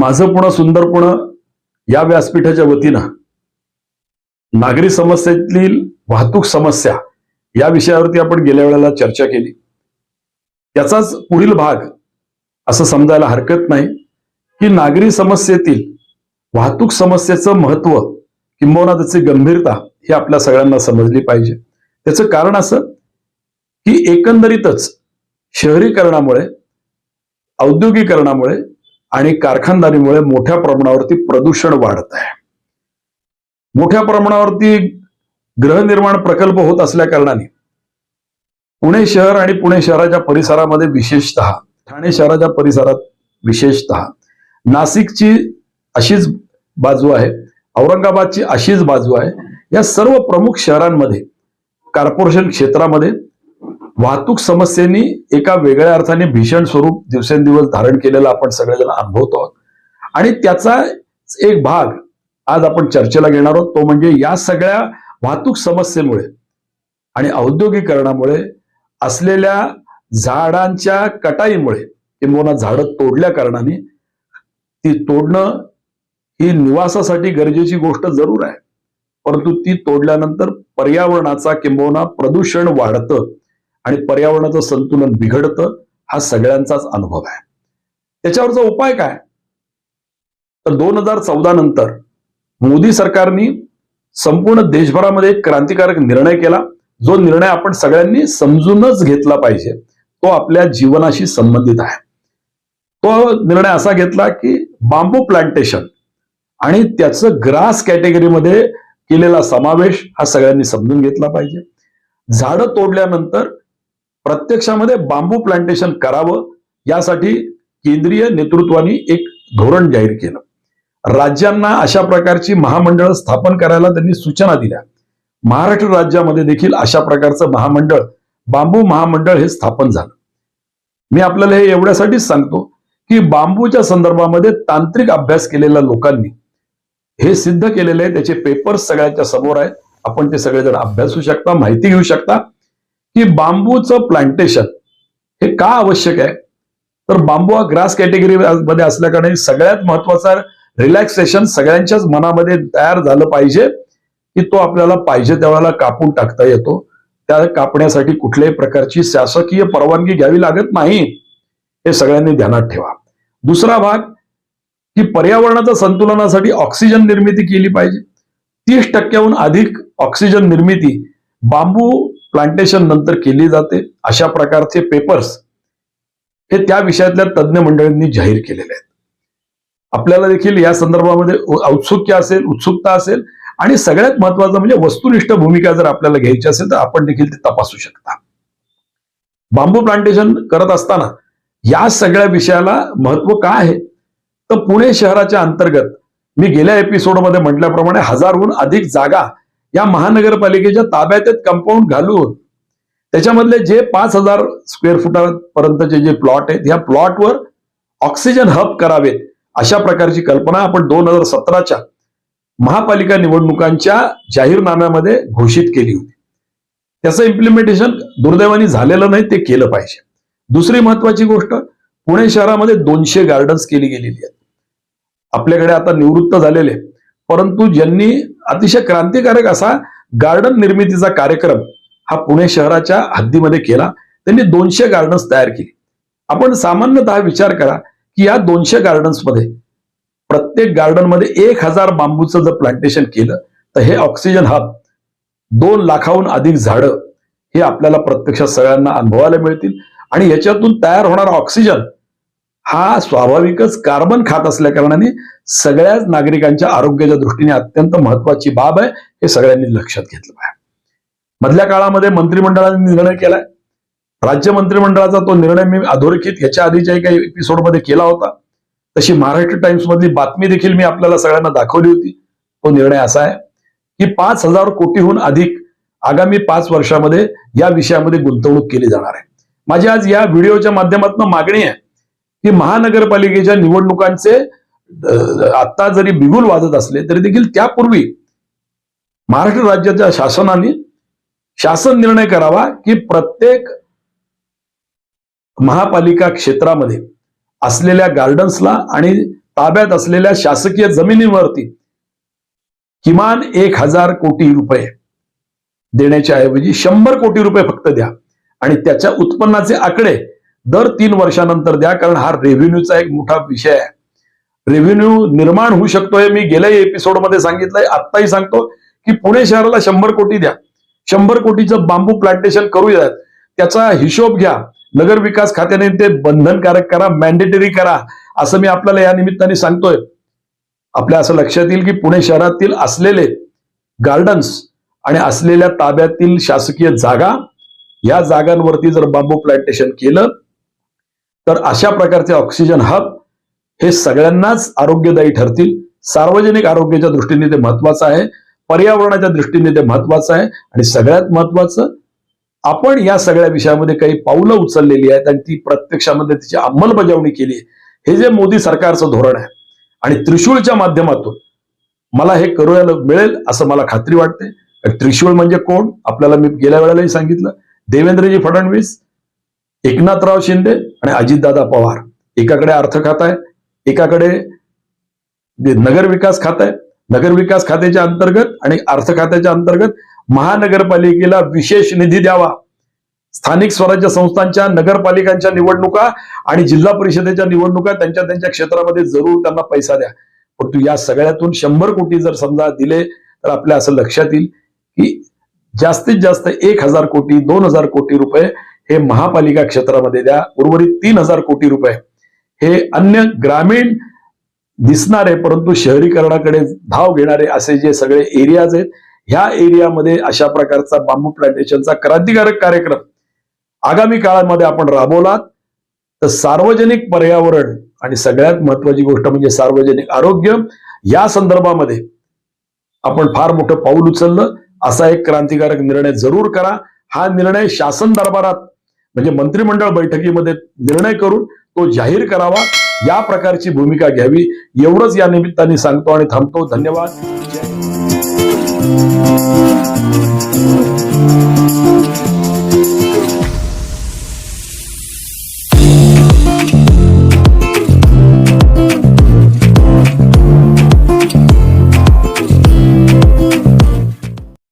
माझं पुणं सुंदर पुणं या व्यासपीठाच्या वतीनं नागरी समस्येतील वाहतूक समस्या या विषयावरती आपण गेल्या वेळेला चर्चा केली. याचाच पुढील भाग असं समजायला हरकत नाही की नागरी समस्येतील वाहतूक समस्येचं महत्त्व किंबहुना त्याची गंभीरता ही आपल्या सगळ्यांना समजली पाहिजे. त्याचं कारण असं की एकंदरीतच शहरीकरणामुळे औद्योगिकरणामुळे आणि कारखानदारीमुळे मोठ्या प्रमाणावरती प्रदूषण वाढत आहे. मोठ्या प्रमाणावरती गृहनिर्माण प्रकल्प होत असल्या कारणाने पुणे शहर आणि पुणे शहराच्या परिसरामध्ये विशेषतः ठाणे शहराच्या परिसरात विशेषतः नाशिकची अशीच बाजू आहे औरंगाबादची अशीच बाजू आहे. या सर्व प्रमुख शहरांमध्ये कॉर्पोरेशन क्षेत्रामध्ये वाहतूक समस्येनी एका वेगळ्या अर्थाने भीषण स्वरूप दिवसेंदिवस धारण केलेलं आपण सगळेजण अनुभवतो आहोत. आणि त्याचा एक भाग आज आपण चर्चेला घेणार आहोत. तो म्हणजे या सगळ्या वाहतूक समस्येमुळे आणि औद्योगिकरणामुळे असलेल्या झाडांच्या कटाईमुळे किंबहुना झाडं तोडल्या कारणाने ती तोडणं ही निवासासाठी गरजेची गोष्ट जरूर आहे. परंतु ती तोडल्यानंतर पर्यावरणाचा किंबहुना प्रदूषण वाढतं. आणि पर्यावरणाचं संतुलन बिघडतं हा सगळ्यांचाच अनुभव आहे. त्याच्यावरचा उपाय काय? तर दोन हजार चौदा नंतर मोदी सरकारने संपूर्ण देशभरामध्ये एक क्रांतिकारक निर्णय केला. जो निर्णय आपण सगळ्यांनी समजूनच घेतला पाहिजे. तो आपल्या जीवनाशी संबंधित आहे. तो निर्णय असा घेतला की बांबू प्लांटेशन आणि त्याचं ग्रास कॅटेगरीमध्ये केलेला समावेश हा सगळ्यांनी समजून घेतला पाहिजे. झाडं तोडल्यानंतर प्रत्यक्षामध्ये बांबू प्लांटेशन करावं यासाठी केंद्रीय नेतृत्वाने एक धोरण जाहीर केलं. राज्यांना अशा प्रकारची महामंडळ स्थापन करायला त्यांनी सूचना दिल्या. महाराष्ट्र राज्यामध्ये देखील अशा प्रकारचं महामंडळ बांबू महामंडळ हे स्थापन झालं. मी आपल्याला हे एवढ्यासाठीच सांगतो की बांबूच्या संदर्भामध्ये तांत्रिक अभ्यास केलेल्या लोकांनी हे सिद्ध केलेले आहे. त्याचे पेपर्स सगळ्याच्या समोर आहेत. आपण ते सगळेजण अभ्यासू शकता माहिती घेऊ शकता. की बांबूचं प्लांटेशन हे का आवश्यक आहे? तर बांबू हा ग्रास कॅटेगरी मध्ये असल्याकारणे सगळ्यात महत्त्वाचा रिलॅक्सेशन सगळ्यांच्याच मनामध्ये तयार झालं पाहिजे की तो आपल्याला पाहिजे त्यावेळेला कापून टाकता येतो. त्या कापण्यासाठी कुठल्याही प्रकारची शासकीय परवानगी घ्यावी लागत नाही हे सगळ्यांनी ध्यानात ठेवा. दुसरा भाग की पर्यावरणाच्या संतुलनासाठी ऑक्सिजन निर्मिती केली पाहिजे. तीस टक्क्याहून अधिक ऑक्सिजन निर्मिती बांबू प्लांटेशन नंतर केली जाते. अशा प्रकारचे पेपर्स हे त्या विषयातल्या तज्ज्ञ मंडळींनी जाहीर केलेले आहेत. आपल्याला देखील या संदर्भामध्ये औत्सुक्य असेल उत्सुकता असेल आणि सगळ्यात महत्वाचं म्हणजे वस्तुनिष्ठ भूमिका जर आपल्याला घ्यायची असेल तर आपण देखील ते तपासू शकता. बांबू प्लांटेशन करत असताना या सगळ्या विषयाला महत्त्व काय आहे? तर पुणे शहराच्या अंतर्गत मी गेल्या एपिसोडमध्ये म्हटल्याप्रमाणे हजारहून अधिक जागा या महानगरपालिकेच्या ताब्यात कंपाऊंड घालून. त्याच्यामधले जे पाच हजार स्क्वेअर फुटापर्यंतचे जे प्लॉट आहेत या प्लॉटवर ऑक्सिजन हब करावेत अशा प्रकारची कल्पना आपण दोन हजार सतराच्या महापालिका निवडणुकांच्या जाहीरनाम्यामध्ये घोषित केली होती. त्याचं इम्प्लिमेंटेशन दुर्दैवाने झालेलं नाही ते केलं पाहिजे. दुसरी महत्वाची गोष्ट पुणे शहरामध्ये दोनशे गार्डन्स केली गेलेली आहेत. आपल्याकडे आता निवृत्त झालेले परंतु ज्यांनी अतिशय क्रांतिकारक असा गार्डन निर्मितीचा कार्यक्रम हा पुणे शहराच्या हद्दीमध्ये केला. त्यांनी दोनशे गार्डन्स तयार केली. आपण सामान्यतः विचार करा की या दोनशे गार्डन्समध्ये प्रत्येक गार्डनमध्ये एक हजार बांबूचं जर प्लांटेशन केलं तर हे ऑक्सिजन हब दोन लाखाहून अधिक झाडं हे आपल्याला प्रत्यक्षात सगळ्यांना अनुभवायला मिळतील. आणि याच्यातून तयार होणारा ऑक्सिजन हा स्वाभाविकच कार्बन खात असल्या कारणाने सगळ्याच नागरिकांच्या आरोग्याच्या दृष्टीने अत्यंत महत्वाची बाब आहे हे सगळ्यांनी लक्षात घेतलं पाहिजे. मधल्या काळामध्ये मंत्रिमंडळाने निर्णय केलाय. राज्य मंत्रिमंडळाचा तो निर्णय मी अधोरेखित याच्या आधीच्या काही एपिसोडमध्ये केला होता. तशी महाराष्ट्र टाइम्स मधली बातमी देखील मी आपल्याला सगळ्यांना दाखवली होती. तो निर्णय असा आहे की पाच हजार कोटीहून अधिक आगामी पाच वर्षामध्ये या विषयामध्ये गुंतवणूक केली जाणार आहे. माझी आज या व्हिडिओच्या माध्यमातून मागणी आहे हे महानगरपालिकेच्या निवडणुकांचे आता जरी बिगुल वाजत असले तरी देखील त्यापूर्वी महाराष्ट्र राज्याच्या शासनाने शासन निर्णय करावा की प्रत्येक महापालिका क्षेत्रामध्ये असलेल्या गार्डन्सला आणि ताब्यात असलेल्या शासकीय जमिनीवरती किमान एक हजार कोटी रुपये देण्याच्या ऐवजी शंभर कोटी रुपये फक्त द्या. आणि त्याच्या उत्पन्नाचे आकडे दर तीन वर्षानंतर द्या कारण हा रेव्हेन्यूचा एक मोठा विषय आहे. रेव्हेन्यू निर्माण होऊ शकतोय मी गेल्या एपिसोडमध्ये सांगितलंय आत्ताही सांगतो की पुणे शहराला शंभर कोटी द्या. शंभर कोटीचं बांबू प्लांटेशन करूयात. त्याचा हिशोब घ्या. नगर विकास खात्याने ते बंधनकारक करा मॅन्डेटरी करा असं मी आपल्याला या निमित्ताने सांगतोय. आपल्या असं लक्षात येईल की पुणे शहरातील असलेले गार्डन्स आणि असलेल्या ताब्यातील शासकीय जागा या जागांवरती जर बांबू प्लांटेशन केलं तर अशा प्रकारचे ऑक्सिजन हब हे सगळ्यांनाच आरोग्यदायी ठरतील. सार्वजनिक आरोग्याच्या दृष्टीने ते महत्वाचं आहे. पर्यावरणाच्या दृष्टीने ते महत्वाचं आहे. आणि सगळ्यात महत्वाचं आपण या सगळ्या विषयामध्ये काही पावलं उचललेली आहेत आणि ती प्रत्यक्षामध्ये तिची अंमलबजावणी केली आहे. हे जे मोदी सरकारचं धोरण आहे आणि त्रिशूळच्या माध्यमातून मला हे करूयाला मिळेल असं मला खात्री वाटते. त्रिशूळ म्हणजे कोण? आपल्याला मी गेल्या वेळेलाही सांगितलं. देवेंद्रजी फडणवीस एकनाथराव शिंदे आणि अजितदादा पवार. एकाकडे अर्थ खात आहे एकाकडे नगर विकास खात आहे. नगर विकास खात्याच्या अंतर्गत आणि अर्थ खात्याच्या अंतर्गत महानगरपालिकेला विशेष निधी द्यावा. स्थानिक स्वराज्य संस्थांच्या नगरपालिकांच्या निवडणुका आणि जिल्हा परिषदेच्या निवडणुका त्यांच्या त्यांच्या क्षेत्रामध्ये जरूर त्यांना पैसा द्या. परंतु या सगळ्यातून शंभर कोटी जर समजा दिले तर आपल्या असं लक्षात येईल की जास्तीत जास्त एक हजार कोटी दोन हजार कोटी रुपये हे महापालिका क्षेत्रामध्ये द्या. उर्वरित तीन हजार कोटी रुपये. हे अन्य ग्रामीण दिसणारे परंतु शहरीकरणाकडे धाव घेणारे असे जे सगळे एरियाज आहेत ह्या एरियामध्ये अशा प्रकारचा बांबू प्लांटेशनचा क्रांतिकारक कार्यक्रम आगामी काळामध्ये आपण राबवलात. तर सार्वजनिक पर्यावरण आणि सगळ्यात महत्वाची गोष्ट म्हणजे सार्वजनिक आरोग्य या संदर्भामध्ये आपण फार मोठं पाऊल उचललं. असा एक क्रांतिकारक निर्णय जरूर करा. हा निर्णय शासन दरबारात म्हणजे मंत्रिमंडळ बैठकीमध्ये निर्णय करून तो जाहीर करावा या प्रकारची भूमिका घ्यावी एवढंच या निमित्ताने सांगतो आणि थांबतो. धन्यवाद. जय